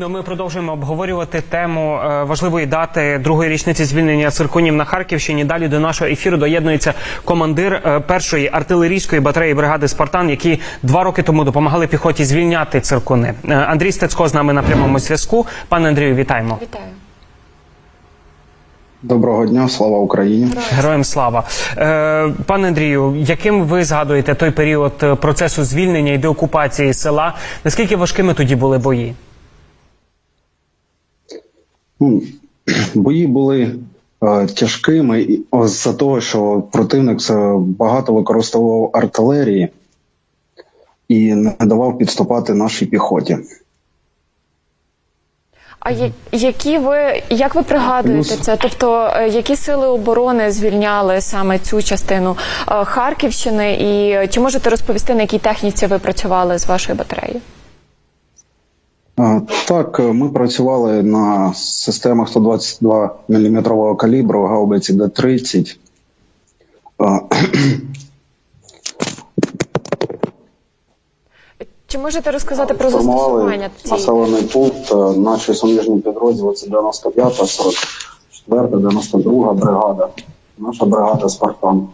Ну, ми продовжуємо обговорювати тему е, важливої дати другої річниці звільнення циркунів на Харківщині. Далі до нашого ефіру доєднується командир е, першої артилерійської батареї бригади Спартан, які два роки тому допомагали піхоті звільняти циркуни. Е, Андрій Стецько з нами на прямому зв'язку. Пане Андрію, вітаємо. Вітаю. Доброго дня, слава Україні. Героям слава, е, пане Андрію. Яким ви згадуєте той період процесу звільнення і деокупації села? Наскільки важкими тоді були бої? Ну, бої були е, тяжкими за того, що противник е, багато використовував артилерії і не давав підступати нашій піхоті. А я- які ви як ви пригадуєте це? Тобто, е, які сили оборони звільняли саме цю частину е, Харківщини? І чи можете розповісти на якій техніці ви працювали з вашою батареєю? Так, е, ми працювали на системах 122 мм калібру гаубиці Д-30. Е, Чи можете розказати про застосування населений пункт. е, Наші суміжні підрозділи це 95-та, 44-та, 92-га бригада. Наша бригада Спартан.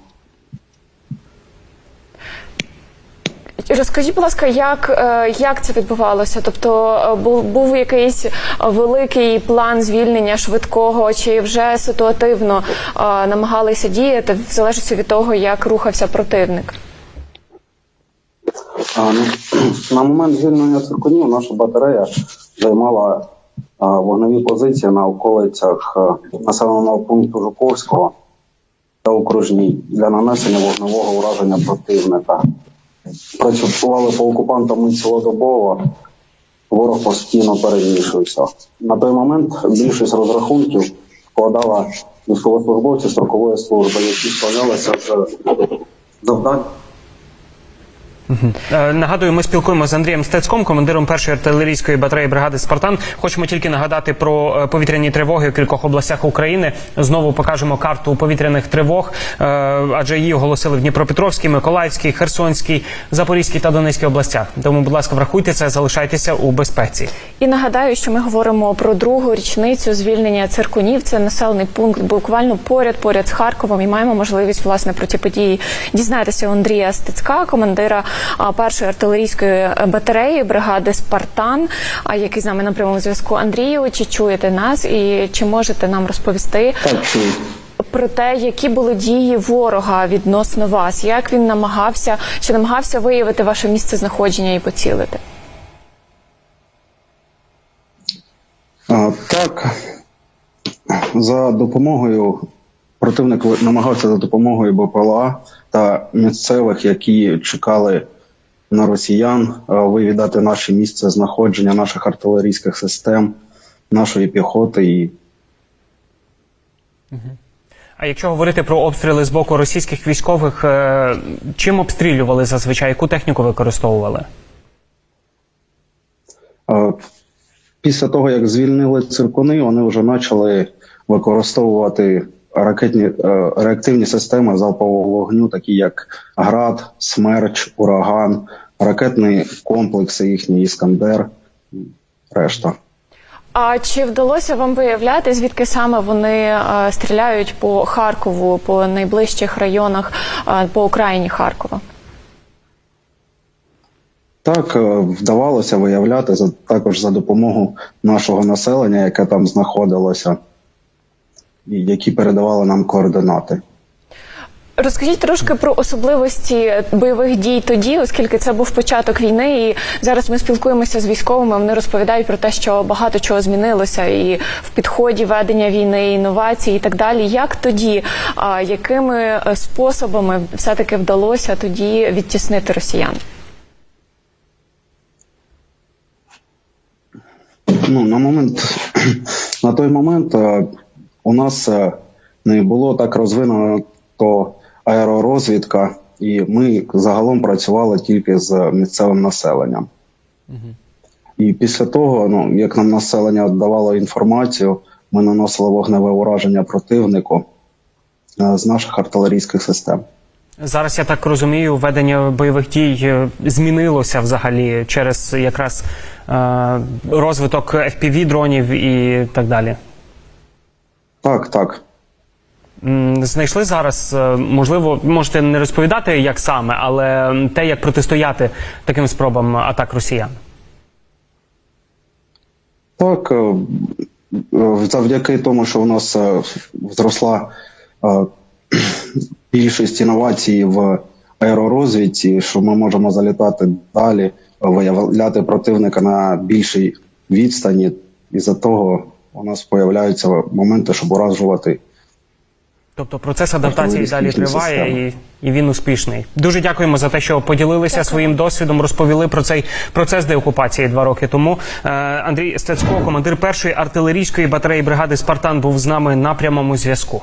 Розкажіть, будь ласка, як, е, як це відбувалося? Тобто е, був, був якийсь е, великий план звільнення швидкого, чи вже ситуативно намагалися діяти в залежності від того, як рухався противник? Ну, На момент звільнення циркунів наша батарея займала вогневі позиції на околицях населеного пункту Жуковського та окружній для нанесення вогневого ураження противника. Працювали по окупантам цілодобово. Ворог постійно перевішується. На той момент більшість розрахунків складала військовослужбовці строкової служби, які справлялися з завдань. Е, Нагадую, ми спілкуємося з Андрієм Стецьком, командиром першої артилерійської батареї бригади Спартан. Хочемо тільки нагадати про е, повітряні тривоги у кількох областях України. Знову покажемо карту повітряних тривог, е, адже її оголосили в Дніпропетровській, Миколаївській, Херсонській, Запорізькій та Донецькій областях. Тому, будь ласка, врахуйте це, залишайтеся у безпеці. І нагадаю, що ми говоримо про другу річницю звільнення циркунів. Це населений пункт буквально поряд, поряд з Харковом. І маємо можливість власне про ці події дізнатися Андрія Стецька, командира першої артилерійської батареї бригади Спартан, який з нами на прямому зв'язку. Андрію, чи чуєте нас і чи можете нам розповісти? Так, чую. Про те, які були дії ворога відносно вас, як він намагався чи намагався виявити ваше місце знаходження і поцілити? Так, за допомогою противник намагався за допомогою БПЛА та місцевих, які чекали на росіян, вивідати наше місце знаходження наших артилерійських систем, нашої піхоти і А якщо говорити про обстріли з боку російських військових, е, чим обстрілювали зазвичай? Яку техніку використовували? Е, Після того, як звільнили циркуни, вони вже почали використовувати ракетні е, реактивні системи залпового вогню, такі як ГРАД, Смерч, Ураган, ракетні комплекси їхні Іскандер, решта. А чи вдалося вам виявляти, звідки саме вони е, стріляють по Харкову, по найближчих районах е, по Україні Харкова? Так вдавалося виявляти за також за допомогою нашого населення, яке там знаходилося, які передавали нам координати. Розкажіть трошки про особливості бойових дій тоді, оскільки це був початок війни, і зараз ми спілкуємося з військовими. Вони розповідають про те, що багато чого змінилося, і в підході ведення війни, інновацій і так далі. Як тоді, а, якими е, способами все таки вдалося тоді відтіснити росіян? Ну, на момент на той момент е, у нас е, не було так розвинуто аеророзвідка, і ми загалом працювали тільки з місцевим населенням. І після того, ну як нам населення давало інформацію, ми наносили вогневе ураження противнику е, з наших артилерійських систем. Зараз я так розумію, ведення бойових дій е, змінилося взагалі через якраз розвиток FPV дронів і так далі. Так, так. Знайшли зараз, е, можливо, можете не розповідати, як саме, але те, як протистояти таким спробам атак росіян. Так, е, е, завдяки тому, що у нас зросла більшість інновацій в аеророзвідці, що ми можемо залітати далі, виявляти противника на більшій відстані, і за того у нас з'являються моменти, щоб уражувати. Тобто процес адаптації далі триває і, і він успішний. Дуже дякуємо за те, що поділилися своїм досвідом, розповіли про цей процес деокупації два роки тому. Е, Андрій Стецько, командир першої артилерійської батареї бригади Спартан, був з нами на прямому зв'язку.